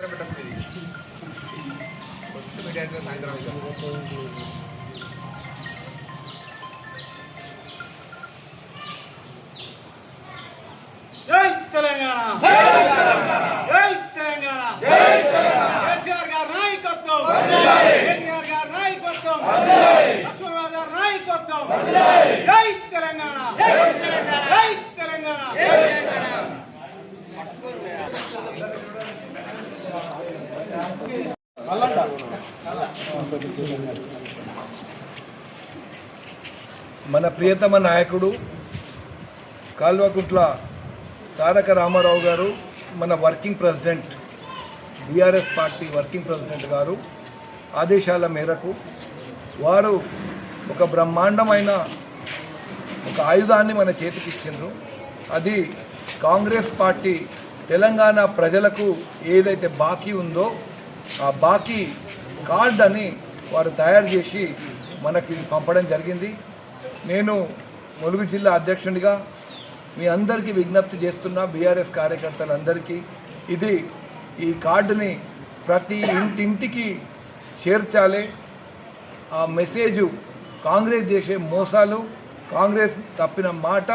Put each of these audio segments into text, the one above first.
First media సాయంత్రం అయితే జై తెలంగాణ జై తెలంగాణ కేసీఆర్ గారి నాయకత్వం కేటీఆర్ గారి నాయకత్వం లక్ష్మణరావు గారి నాయకత్వం జై తెలంగాణ జై తెలంగాణ మన ప్రియతమ నాయకుడు కాల్వకుంట్ల తారక రామారావు గారు మన working president BRS party working president గారు ఆదేశాల మేరకు వారు ఒక బ్రహ్మాండమైన ఒక ఆయుధాన్ని మన చేతికి ఇచ్చిండ్రు. అది కాంగ్రెస్ పార్టీ తెలంగాణ ప్రజలకు ఏదైతే బాకీ ఉందో ఆ బాకీ కార్డ్ అని వారు తయారు చేసి మనకి పంపడం జరిగింది. నేను ములుగు జిల్లా అధ్యక్షునిగా మీ అందరికీ విజ్ఞప్తి చేస్తున్నా బీఆర్ఎస్ కార్యకర్తలందరికీ. ఇది ఈ కార్డుని ప్రతి ఇంటింటికి చేర్చాలి. ఆ మెసేజ్ కాంగ్రెస్ చేసే మోసాలు కాంగ్రెస్ తప్పిన మాట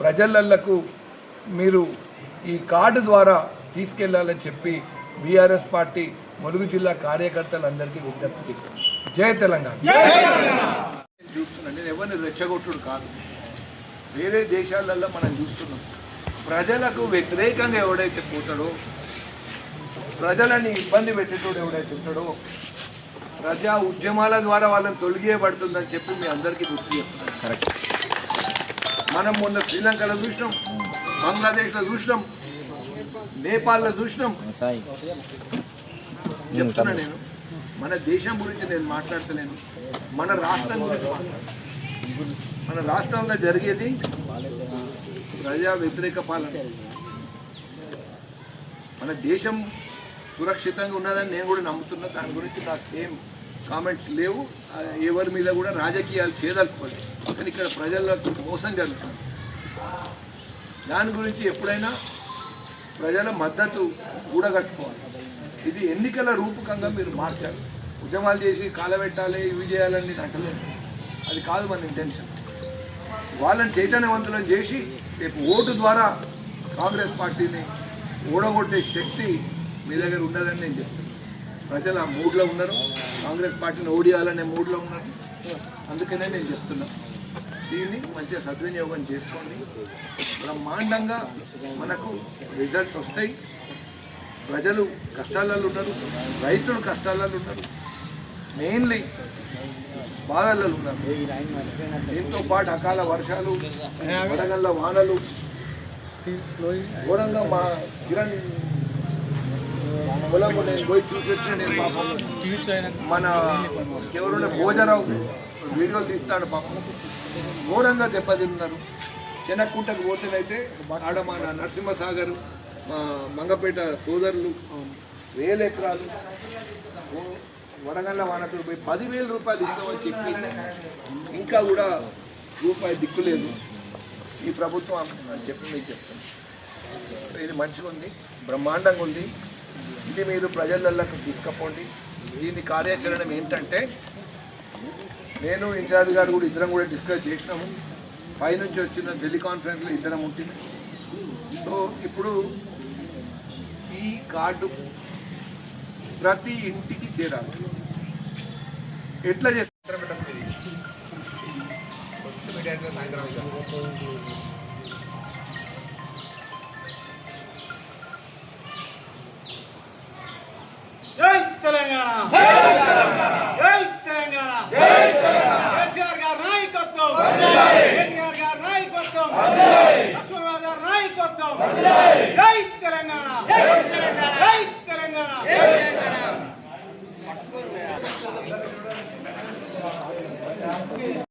ప్రజలకు మీరు ఈ కార్డు ద్వారా తీసుకెళ్ళాలని చెప్పి బీఆర్ఎస్ పార్టీ ములుగు జిల్లా కార్యకర్తలందరికీ విజ్ఞప్తి చేస్తాను. జై తెలంగాణ. చూస్తున్నాను నేను ఎవరిని రెచ్చగొట్టుడు కాదు. వేరే దేశాలలో మనం చూస్తున్నాం. ప్రజలకు వ్యతిరేకంగా ఎవడైతే పోతాడో ప్రజలని ఇబ్బంది పెట్టేటోడు ఎవడైతే ఉంటాడో ప్రజా ఉద్యమాల ద్వారా వాళ్ళని తొలగియబడుతుందని చెప్పి మీ అందరికీ గుర్తు చేస్తున్నాను. మనం మొన్న శ్రీలంకలో చూసినాం బంగ్లాదేశ్లో చూసినాం నేపాల్లో చూసినాం. చెప్తున్నా నేను. మన దేశం గురించి నేను మాట్లాడతలేను. మన రాష్ట్రం గురించి మాట్లాడుతున్నాను. మన రాష్ట్రంలో జరిగేది ప్రజా వ్యతిరేక పాలన. మన దేశం సురక్షితంగా ఉన్నదని నేను కూడా నమ్ముతున్నా. దాని గురించి నాకు ఏం కామెంట్స్ లేవు. ఎవరి మీద కూడా రాజకీయాలు చేయదలుచుకోలేదు. కానీ ఇక్కడ ప్రజలకు మోసం జరుగుతుంది. దాని గురించి ఎప్పుడైనా ప్రజల మద్దతు కూడగట్టుకోవాలి. ఇది ఎన్నికల రూపకంగా మీరు మార్చాలి. ఉద్యమాలు చేసి కాలబెట్టాలి ఇవి చేయాలని నేను అంటలేదు అది కాదు మన ఇంటెన్షన్ వాళ్ళని చైతన్యవంతులను చేసి రేపు ఓటు ద్వారా కాంగ్రెస్ పార్టీని ఓడగొట్టే శక్తి మీ దగ్గర ఉండదని నేను చెప్తున్నాను ప్రజలు ఆ మూడ్లో ఉన్నారు. కాంగ్రెస్ పార్టీని ఓడియాలనే మూడ్లో ఉన్నారు. అందుకనే నేను చెప్తున్నా. దీన్ని మంచిగా సద్వినియోగం చేసుకోండి. బ్రహ్మాండంగా మనకు రిజల్ట్స్ వస్తాయి. ప్రజలు కష్టాలలో ఉన్నారు రైతులు కష్టాలలో ఉన్నారు మెయిన్లీ బాధలలో ఉన్నారు. దీంతో పాటు అకాల వర్షాలు వడగళ్ళ వానలు ఘోరంగా మా కిరణ్ పొలం నేను పోయి చూసి నేను పాపం మన ఎవరున్న భోజరావు వీడియోలు తీస్తాడు పాపం. ఘోరంగా దెబ్బతిన్నారు. చెనక్కుంటకు పోతేనైతే ఆడ మన నరసింహసాగర్ మా మంగపేట సోదరులు వేల ఎకరాలు వడగండ్ల వడగళ్ళ వానకుడు పోయి పదివేల రూపాయలు ఇస్తామని చెప్పి ఇంకా కూడా రూపాయి దిక్కులేదు ఈ ప్రభుత్వం అని చెప్పి మీకు చెప్తాను ఇది మంచిగా ఉంది బ్రహ్మాండంగా ఉంది. ఇది మీరు ప్రజలకు తీసుకపోండి. దీని కార్యాచరణ ఏంటంటే నేను ఇన్ఛార్జ్ గారు కూడా ఇద్దరం కూడా డిస్కస్ చేసినాము. పైనుంచి వచ్చిన టెలికాన్ఫరెన్స్లో ఇద్దరం ఉంటుంది సో ఇప్పుడు ఈ కార్డు ప్రతి ఇంటికి చేరాలి. ఎట్లా చేస్తారు